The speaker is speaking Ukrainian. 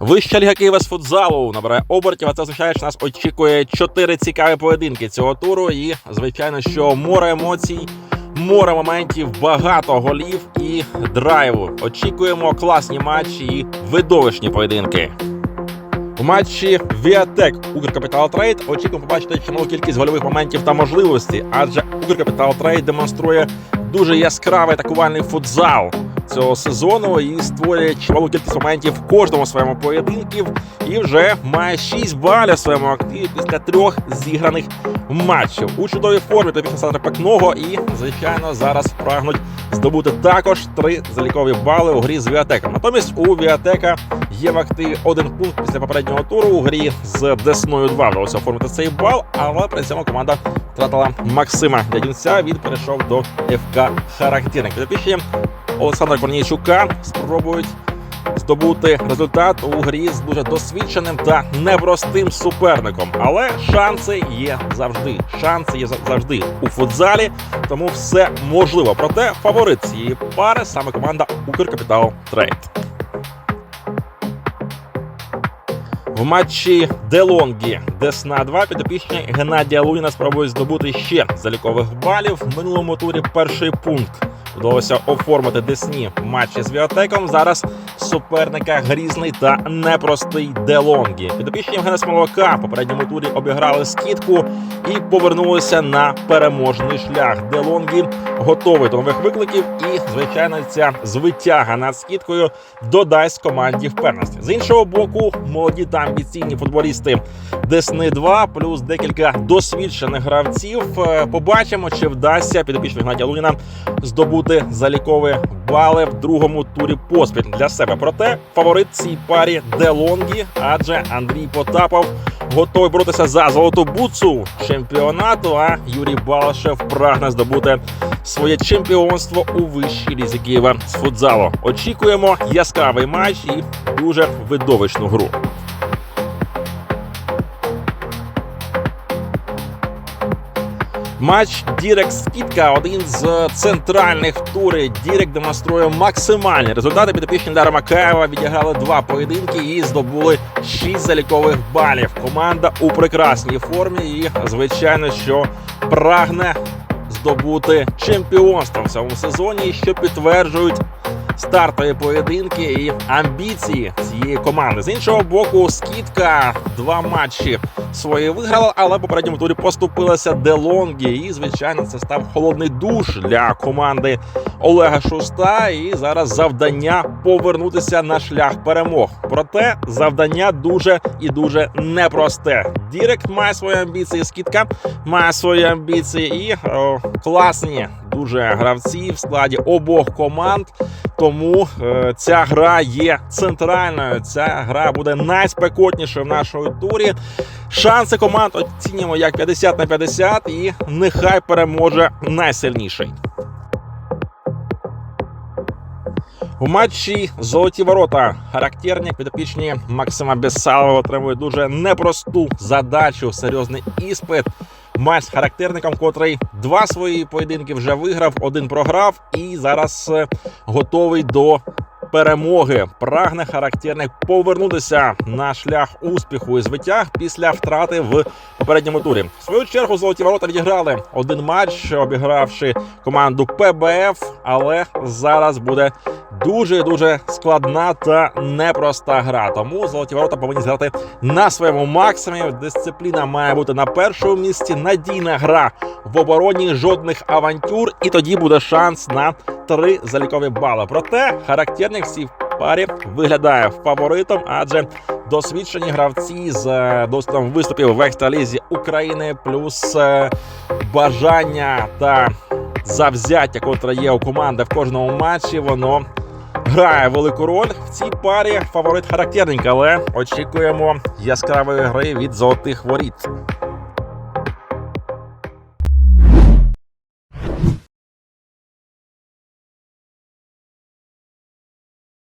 Вища ліга Києва з футзалу набирає обертів. А це означає, що нас очікує чотири цікаві поєдинки цього туру. І звичайно, що море емоцій, море моментів, багато голів і драйву. Очікуємо класні матчі і видовищні поєдинки. У матчі Віатек Укркапітал Трейд очікуємо побачити чималу кількість гольових моментів та можливостей, адже Укркапітал Трейд демонструє дуже яскравий атакувальний футзал цього сезону і створює чималу кількість моментів в кожному своєму поєдинків. І вже має 6 балів в своєму активі після трьох зіграних матчів. У чудовій формі та після Пекного і, звичайно, зараз прагнуть здобути також три залікові бали у грі з Віатеком. Натомість у Віатека є в активі один пункт після попереднього туру у грі з Десною 2 вдалося оформити цей бал, але при цьому команда втратила Максима Дядінця. Він перейшов до ФК Характерник. Підопічні Олександра Корнійчука спробують здобути результат у грі з дуже досвідченим та непростим суперником. Але шанси є завжди. Шанси є завжди у футзалі, тому все можливо. Проте фаворит цієї пари саме команда Укркапітал Трейд. В матчі Делонгі Десна 2 підопічні Геннадія Луніна спробують здобути ще залікових балів. В минулому турі перший пункт вдалося оформити Десні матчі з Віатеком. Зараз суперника грізний та непростий Делонгі. Підопічні Євгена Смолока в попередньому турі обіграли скидку і повернулися на переможний шлях. Делонгі готовий до нових викликів, і звичайно, ця звитяга над скидкою додасть команді впевненості. З іншого боку, молоді та амбіційні футболісти Десни 2 плюс декілька досвідчених гравців. Е, Побачимо, чи вдасться підопічний Гнатія Луніна здобути залікові бали в другому турі поспіль для себе. Проте фаворит цій парі Делонгі, адже Андрій Потапов готовий боротися за золоту буцу чемпіонату. А Юрій Балашев прагне здобути своє чемпіонство у вищій лізі Києва з футзалу. Очікуємо яскравий матч і дуже видовищну гру. Матч Дірек Скидка один з центральних в турі. Дірек демонструє максимальні результати. Підопічні Дара Макаєва відіграли два поєдинки і здобули шість залікових балів. Команда у прекрасній формі і, звичайно, що прагне здобути чемпіонство в цьому сезоні, що підтверджують стартові поєдинки і амбіції цієї команди. З іншого боку, скидка два матчі свої виграла, але попередньому турі поступилася Делонгі. І, звичайно, це став холодний душ для команди Олега Шуста. І зараз завдання повернутися на шлях перемог. Проте завдання дуже і дуже непросте. Дірект має свої амбіції, скидка має свої амбіції і о, класні дуже гравці в складі обох команд. Тому е, ця гра є центральною. Ця гра буде найспекотнішою в нашому турі. Шанси команд оцінюємо як 50 на 50 і нехай переможе найсильніший. У матчі Золоті ворота характерні підопічні Максима Бесалова отримують дуже непросту задачу, серйозний іспит. Матч з характерником, котрий два свої поєдинки вже виграв, один програв і зараз е, готовий до перемоги. Прагне характерник повернутися на шлях успіху і звитяг після втрати в попередньому турі. В свою чергу золоті ворота відіграли один матч, обігравши команду ПБФ, але зараз буде дуже дуже складна та непроста гра. Тому золоті ворота повинні зграти на своєму максимумі. Дисципліна має бути на першому місці. Надійна гра в обороні, жодних авантюр, і тоді буде шанс на три залікові бали. Проте характерник в цій парі виглядає фаворитом, адже досвідчені гравці з е, досвідом виступів в екстралізі України, плюс е, бажання та завзяття, котре є у команди в кожному матчі, воно грає велику роль в цій парі. Фаворит характерник, але очікуємо яскравої гри від золотих воріт.